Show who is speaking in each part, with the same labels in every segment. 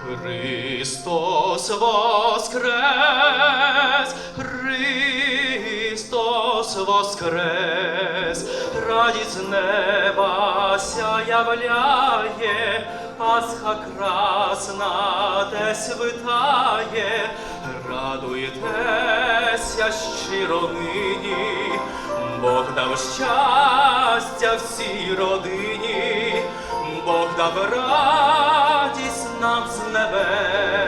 Speaker 1: Христос воскрес, Христос воскрес, радість неба сяявляє, Пасха красна десь витає, радуйтеся щиро нині, Бог дав щастя всій родині, Бог дав радість нам з небес,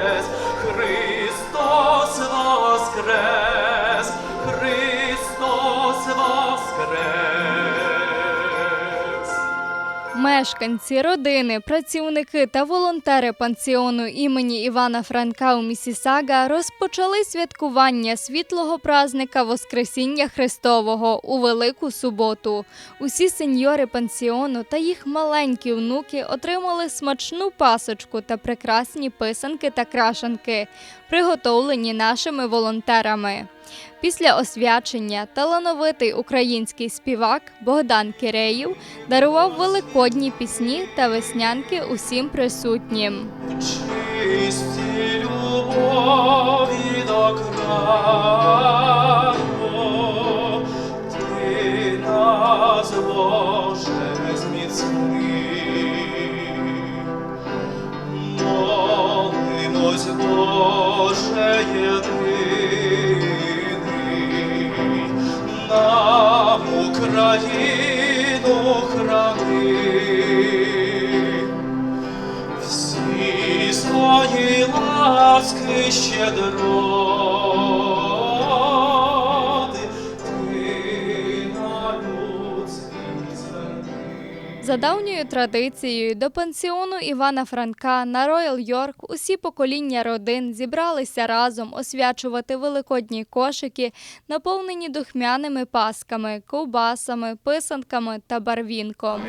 Speaker 2: Мешканці, родини, працівники та волонтери пансіону імені Івана Франка у Місісага розпочали святкування світлого празника Воскресіння Христового у Велику суботу. Усі сеньори пансіону та їх маленькі внуки отримали смачну пасочку та прекрасні писанки та крашанки, приготовлені нашими волонтерами. Після освячення талановитий український співак Богдан Киреїв дарував великодні пісні та веснянки усім присутнім.
Speaker 1: Чисті любові до краю, ти Боже, зміцни. Боже, єдиний, Україну храни. Всі свої ласки щедроти
Speaker 2: За давньою традицією до пансіону Івана Франка на Роял Йорк усі покоління родин зібралися разом освячувати великодні кошики, наповнені духмяними пасками, ковбасами, писанками та барвінком.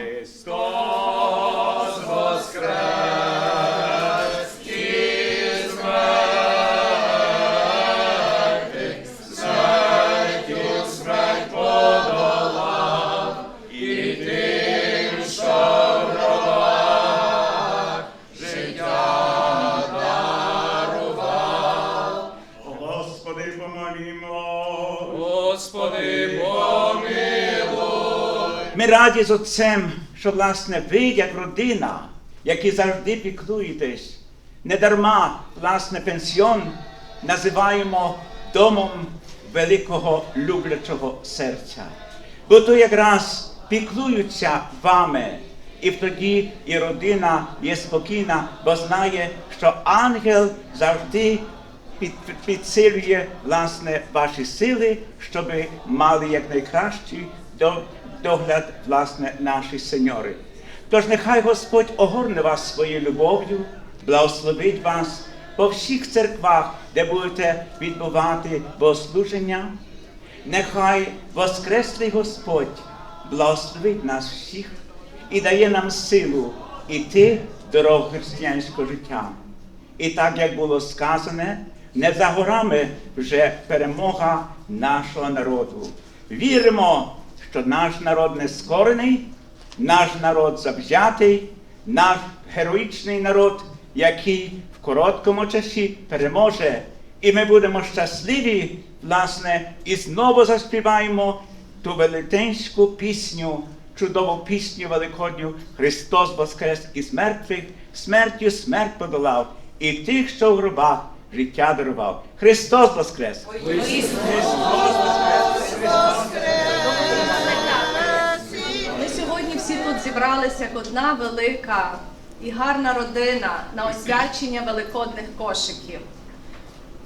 Speaker 3: Господи,
Speaker 1: помилуй.
Speaker 3: Ми раді з отцем, що власне ви, як родина, які завжди піклуєтесь, не дарма власне пенсіон називаємо домом великого люблячого серця. Бо то якраз піклуються вами, і тоді і родина є спокійна, бо знає, що ангел завжди підсилює власне ваші сили, щоб мали якнайкращий до, догляд власне наші сеньори. Тож нехай Господь огорне вас своєю любов'ю, благословить вас по всіх церквах, де будете відбувати богослуження. Нехай Воскреслий Господь благословить нас всіх і дає нам силу іти дорогу християнського життя. І так як було сказане, не за горами вже перемога нашого народу. Віримо, що наш народ не скорений, наш народ завзятий, наш героїчний народ, який в короткому часі переможе. І ми будемо щасливі, власне, і знову заспіваємо ту велетенську пісню, чудову пісню великодню Христос Воскрес із мертвих, смертю смерть подолав, і тих, що в гробах життя дарував. Христос Воскрес! Христос Воскрес!
Speaker 4: Ми сьогодні всі тут зібралися як одна велика і гарна родина на освячення великодних кошиків.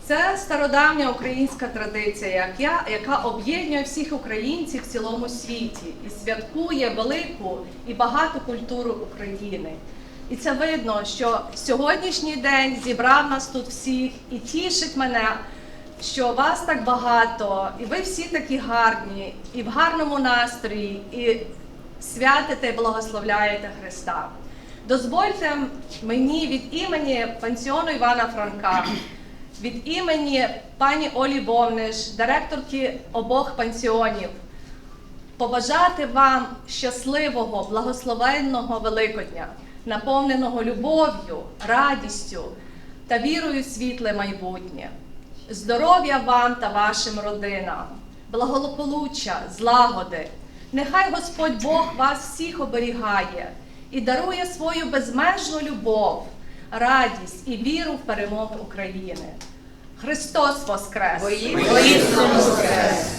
Speaker 4: Це стародавня українська традиція, яка об'єднує всіх українців в цілому світі і святкує велику і багату культуру України. І це видно, що сьогоднішній день зібрав нас тут всіх і тішить мене, що вас так багато, і ви всі такі гарні, і в гарному настрої, і святите і благословляєте Христа. Дозвольте мені від імені пансіону Івана Франка, від імені пані Олі Вовниш, директорки обох пансіонів, побажати вам щасливого, благословенного Великодня. Наповненого любов'ю, радістю та вірою в світле майбутнє. Здоров'я вам та вашим родинам, благополуччя, злагоди. Нехай Господь Бог вас всіх оберігає і дарує свою безмежну любов, радість і віру в перемогу України. Христос Воскрес!
Speaker 5: Воскрес!